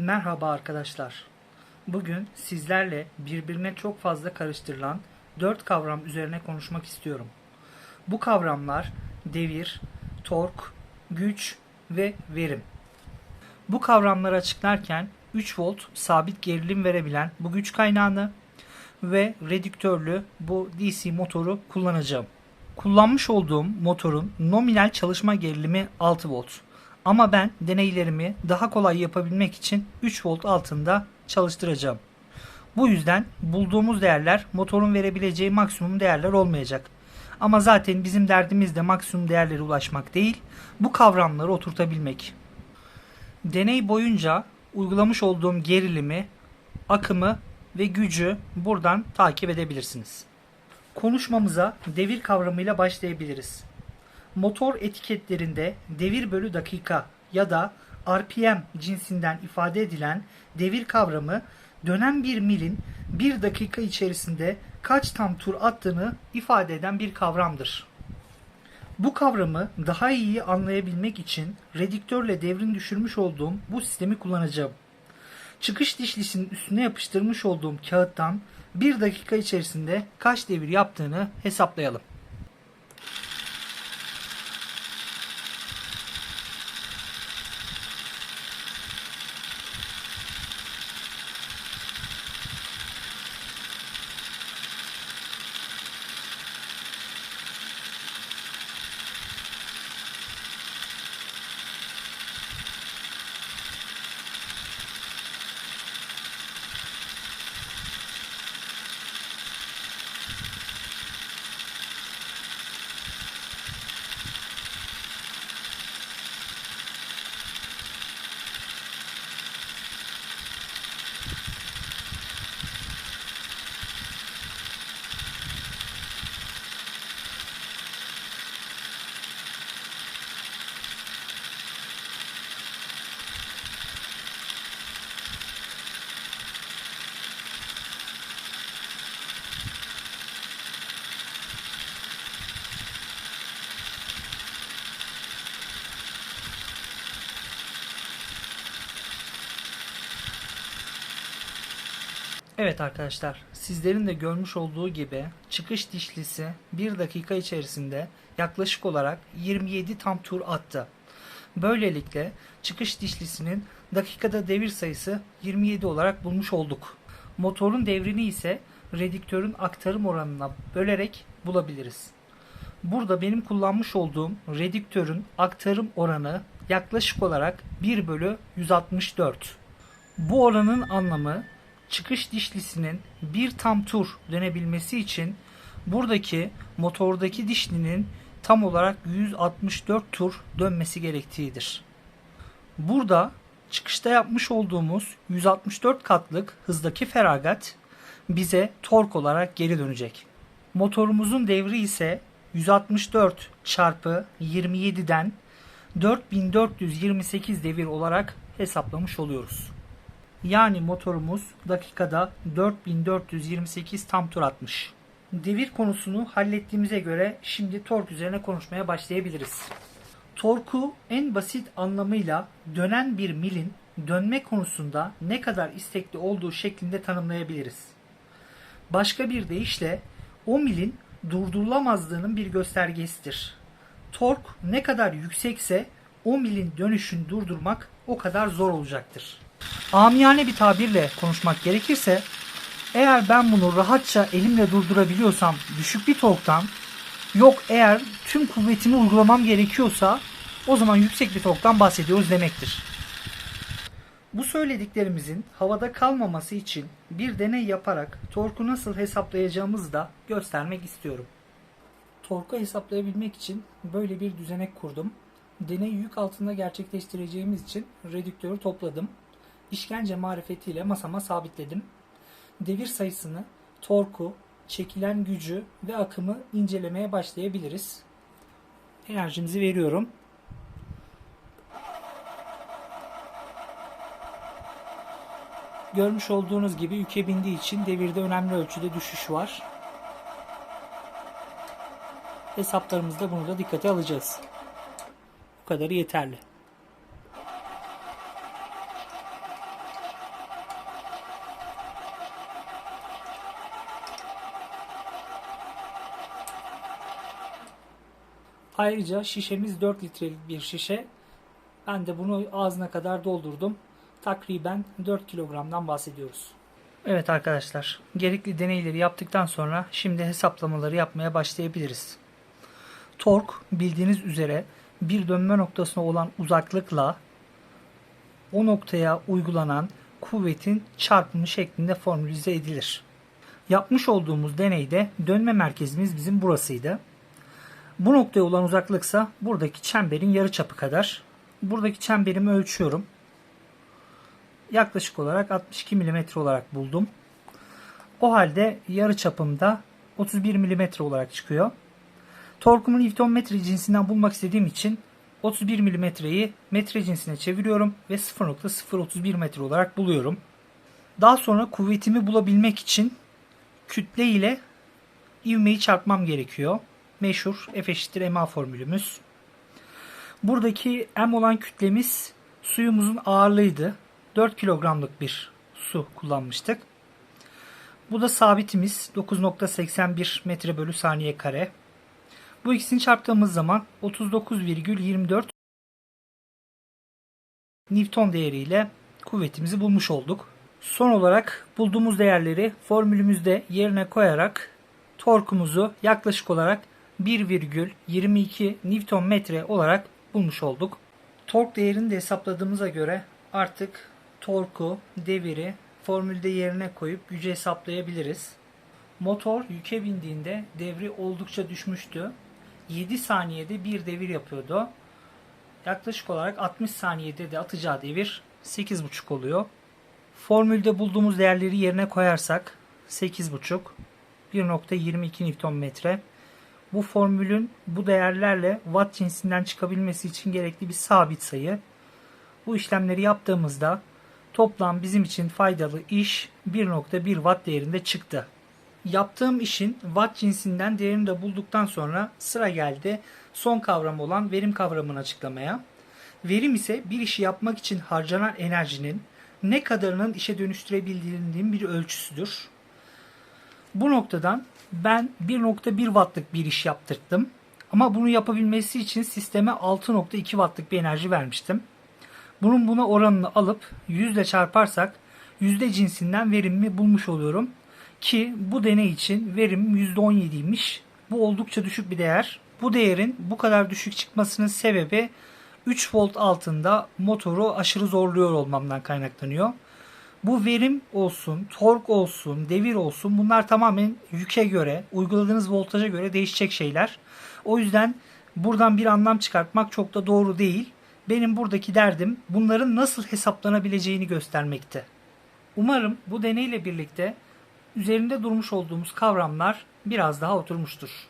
Merhaba arkadaşlar. Bugün sizlerle birbirine çok fazla karıştırılan dört kavram üzerine konuşmak istiyorum. Bu kavramlar devir, tork, güç ve verim. Bu kavramları açıklarken 3 volt sabit gerilim verebilen bu güç kaynağını ve redüktörlü bu DC motoru kullanacağım. Kullanmış olduğum motorun nominal çalışma gerilimi 6 volt. Ama ben deneylerimi daha kolay yapabilmek için 3 volt altında çalıştıracağım. Bu yüzden bulduğumuz değerler motorun verebileceği maksimum değerler olmayacak. Ama zaten bizim derdimiz de maksimum değerlere ulaşmak değil, bu kavramları oturtabilmek. Deney boyunca uygulamış olduğum gerilimi, akımı ve gücü buradan takip edebilirsiniz. Konuşmamıza devir kavramıyla başlayabiliriz. Motor etiketlerinde devir bölü dakika ya da RPM cinsinden ifade edilen devir kavramı dönen bir milin bir dakika içerisinde kaç tam tur attığını ifade eden bir kavramdır. Bu kavramı daha iyi anlayabilmek için redüktörle devrin düşürmüş olduğum bu sistemi kullanacağım. Çıkış dişlisinin üstüne yapıştırmış olduğum kağıttan bir dakika içerisinde kaç devir yaptığını hesaplayalım. Evet arkadaşlar, sizlerin de görmüş olduğu gibi çıkış dişlisi 1 dakika içerisinde yaklaşık olarak 27 tam tur attı. Böylelikle çıkış dişlisinin dakikada devir sayısı 27 olarak bulmuş olduk. Motorun devrini ise redüktörün aktarım oranına bölerek bulabiliriz. Burada benim kullanmış olduğum redüktörün aktarım oranı yaklaşık olarak 1 bölü 164. Bu oranın anlamı çıkış dişlisinin bir tam tur dönebilmesi için buradaki motordaki dişlinin tam olarak 164 tur dönmesi gerektiğidir. Burada çıkışta yapmış olduğumuz 164 katlık hızdaki feragat bize tork olarak geri dönecek. Motorumuzun devri ise 164 çarpı 27'den 4428 devir olarak hesaplamış oluyoruz. Yani motorumuz dakikada 4428 tam tur atmış. Devir konusunu hallettiğimize göre şimdi tork üzerine konuşmaya başlayabiliriz. Torku en basit anlamıyla dönen bir milin dönme konusunda ne kadar istekli olduğu şeklinde tanımlayabiliriz. Başka bir deyişle o milin durdurulamazlığının bir göstergesidir. Tork ne kadar yüksekse o milin dönüşünü durdurmak o kadar zor olacaktır. Amiyane bir tabirle konuşmak gerekirse eğer ben bunu rahatça elimle durdurabiliyorsam düşük bir torktan yok eğer tüm kuvvetimi uygulamam gerekiyorsa o zaman yüksek bir torktan bahsediyoruz demektir. Bu söylediklerimizin havada kalmaması için bir deney yaparak torku nasıl hesaplayacağımızı da göstermek istiyorum. Torku hesaplayabilmek için böyle bir düzenek kurdum. Deneyi yük altında gerçekleştireceğimiz için redüktörü topladım işkence marifetiyle masama sabitledim. Devir sayısını, torku, çekilen gücü ve akımı incelemeye başlayabiliriz. Enerjimizi veriyorum. Görmüş olduğunuz gibi yüke bindiği için devirde önemli ölçüde düşüş var. Hesaplarımızda bunu da dikkate alacağız. Bu kadarı yeterli. Ayrıca şişemiz 4 litrelik bir şişe. Ben de bunu ağzına kadar doldurdum. Takriben 4 kilogramdan bahsediyoruz. Evet arkadaşlar, gerekli deneyleri yaptıktan sonra şimdi hesaplamaları yapmaya başlayabiliriz. Tork bildiğiniz üzere bir dönme noktasına olan uzaklıkla o noktaya uygulanan kuvvetin çarpımı şeklinde formülize edilir. Yapmış olduğumuz deneyde dönme merkezimiz bizim burasıydı. Bu noktaya olan uzaklıksa buradaki çemberin yarıçapı kadar. Buradaki çemberimi ölçüyorum. Yaklaşık olarak 62 mm olarak buldum. O halde yarıçapımda 31 mm olarak çıkıyor. Torkumu Newton metre cinsinden bulmak istediğim için 31 milimetreyi metre cinsine çeviriyorum ve 0.031 metre olarak buluyorum. Daha sonra kuvvetimi bulabilmek için kütle ile ivmeyi çarpmam gerekiyor. Meşhur F eşittir ma formülümüz. Buradaki m olan kütlemiz suyumuzun ağırlığıydı. 4 kilogramlık bir su kullanmıştık. Bu da sabitimiz 9.81 metre bölü saniye kare. Bu ikisini çarptığımız zaman 39,24 Newton değeriyle kuvvetimizi bulmuş olduk. Son olarak bulduğumuz değerleri formülümüzde yerine koyarak torkumuzu yaklaşık olarak 1,22 Newton metre olarak bulmuş olduk. Tork değerini de hesapladığımıza göre artık torku, deviri formülde yerine koyup gücü hesaplayabiliriz. Motor yüke bindiğinde devri oldukça düşmüştü. 7 saniyede bir devir yapıyordu. Yaklaşık olarak 60 saniyede de atacağı devir 8,5 oluyor. Formülde bulduğumuz değerleri yerine koyarsak 8,5 1.22 Nm. Bu formülün bu değerlerle watt cinsinden çıkabilmesi için gerekli bir sabit sayı. Bu işlemleri yaptığımızda toplam bizim için faydalı iş 1.1 watt değerinde çıktı. Yaptığım işin watt cinsinden değerini de bulduktan sonra sıra geldi son kavram olan verim kavramını açıklamaya. Verim ise bir işi yapmak için harcanan enerjinin ne kadarının işe dönüştürebildiğinin bir ölçüsüdür. Bu noktadan ben 1.1 wattlık bir iş yaptırdım. Ama bunu yapabilmesi için sisteme 6.2 wattlık bir enerji vermiştim. Bunun buna oranını alıp yüzle çarparsak yüzde cinsinden verimimi bulmuş oluyorum. Ki bu deney için verim %17'ymiş. Bu oldukça düşük bir değer. Bu değerin bu kadar düşük çıkmasının sebebi 3 volt altında motoru aşırı zorluyor olmamdan kaynaklanıyor. Bu verim olsun, tork olsun, devir olsun bunlar tamamen yüke göre, uyguladığınız voltaja göre değişecek şeyler. O yüzden buradan bir anlam çıkartmak çok da doğru değil. Benim buradaki derdim bunların nasıl hesaplanabileceğini göstermekti. Umarım bu deneyle birlikte üzerinde durmuş olduğumuz kavramlar biraz daha oturmuştur.